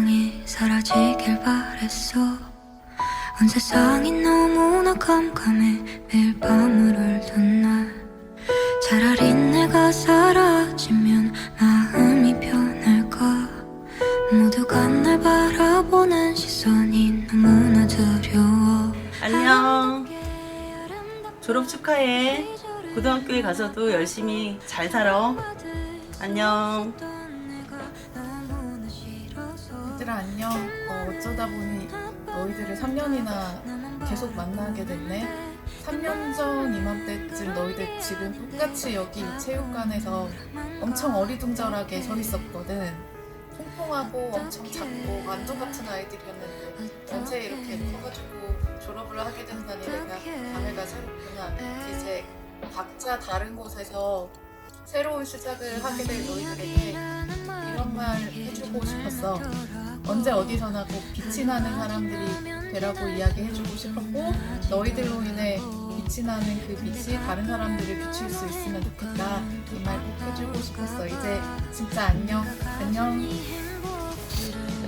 걱정이 사라지길 바랬어 온 세상이 너무나 깜깜해 매일 밤을 울던 날 차라리 내가 사라지면 마음이 편할까 모두가 날 바라보는 시선이 너무나 두려워 안녕. 졸업 축하해. 고등학교에 가서도 열심히 잘 살아. 안녕. 얘들아 안녕. 어, 어쩌다 보니 너희들을 3년이나 계속 만나게 됐네. 3년 전 이맘때쯤 너희들 지금 똑같이 여기 이 체육관에서 엄청 어리둥절하게 서 있었거든. 통통하고 엄청 작고 완두 같은 아이들이었는데 언제 이렇게 커가지고 졸업을 하게 된다니 내가 감회가 새롭구나. 이제 각자 다른 곳에서 새로운 시작을 하게 될 너희들에게 이런 말 해주고 싶었어. 언제 어디서나 꼭 빛이 나는 사람들이 되라고 이야기해주고 싶었고 너희들로 인해 빛이 나는 그 빛이 다른 사람들을 비출 수 있으면 좋겠다. 이 말 꼭 해주고 싶었어. 이제 진짜 안녕. 안녕.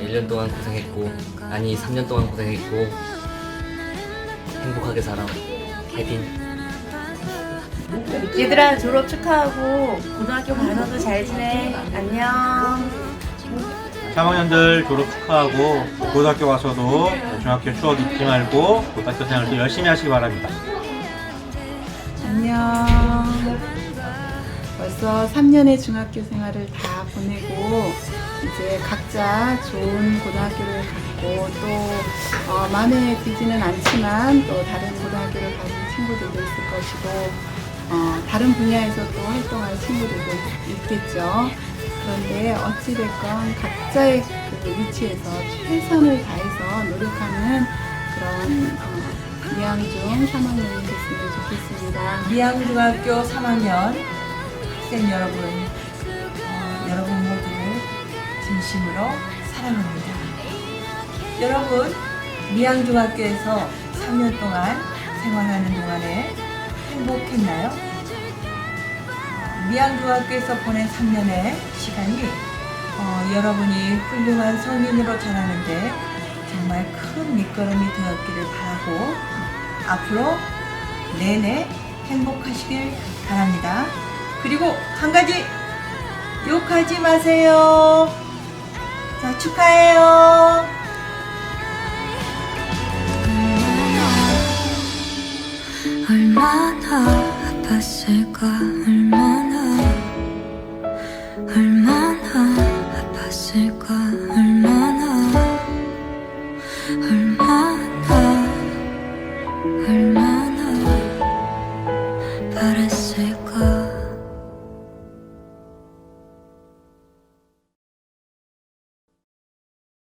1년 동안 고생했고 아니 3년 동안 고생했고 행복하게 살아 케빈 얘들아 졸업 축하하고 고등학교 가서도 잘 지내. 안녕. 3학년들 졸업 축하하고 고등학교 가서도 중학교 추억 잊지 말고 고등학교 생활도 열심히 하시기 바랍니다. 안녕. 벌써 3년의 중학교 생활을 다 보내고 이제 각자 좋은 고등학교를 갔고 또 어, 마음에 들지는 않지만 또 다른 고등학교를 가는 친구들도 있을 것이고 어, 다른 분야에서 또 활동할 친구들도 있겠죠. 그런데 어찌됐건 각자의 그 위치에서 최선을 다해서 노력하는 그런 어, 미양중 3학년이 됐으면 좋겠습니다. 미양중학교 3학년 학생 여러분, 어, 여러분 모두를 진심으로 사랑합니다. 여러분, 미양중학교에서 3년 동안 생활하는 동안에 행복했나요? 어, 미양중학교에서 보낸 3년의 시간이 어, 여러분이 훌륭한 성인으로 자라는데 정말 큰 밑거름이 되었기를 바라고 앞으로 내내 행복하시길 바랍니다. 그리고 한 가지 욕하지 마세요. 자, 축하해요. 而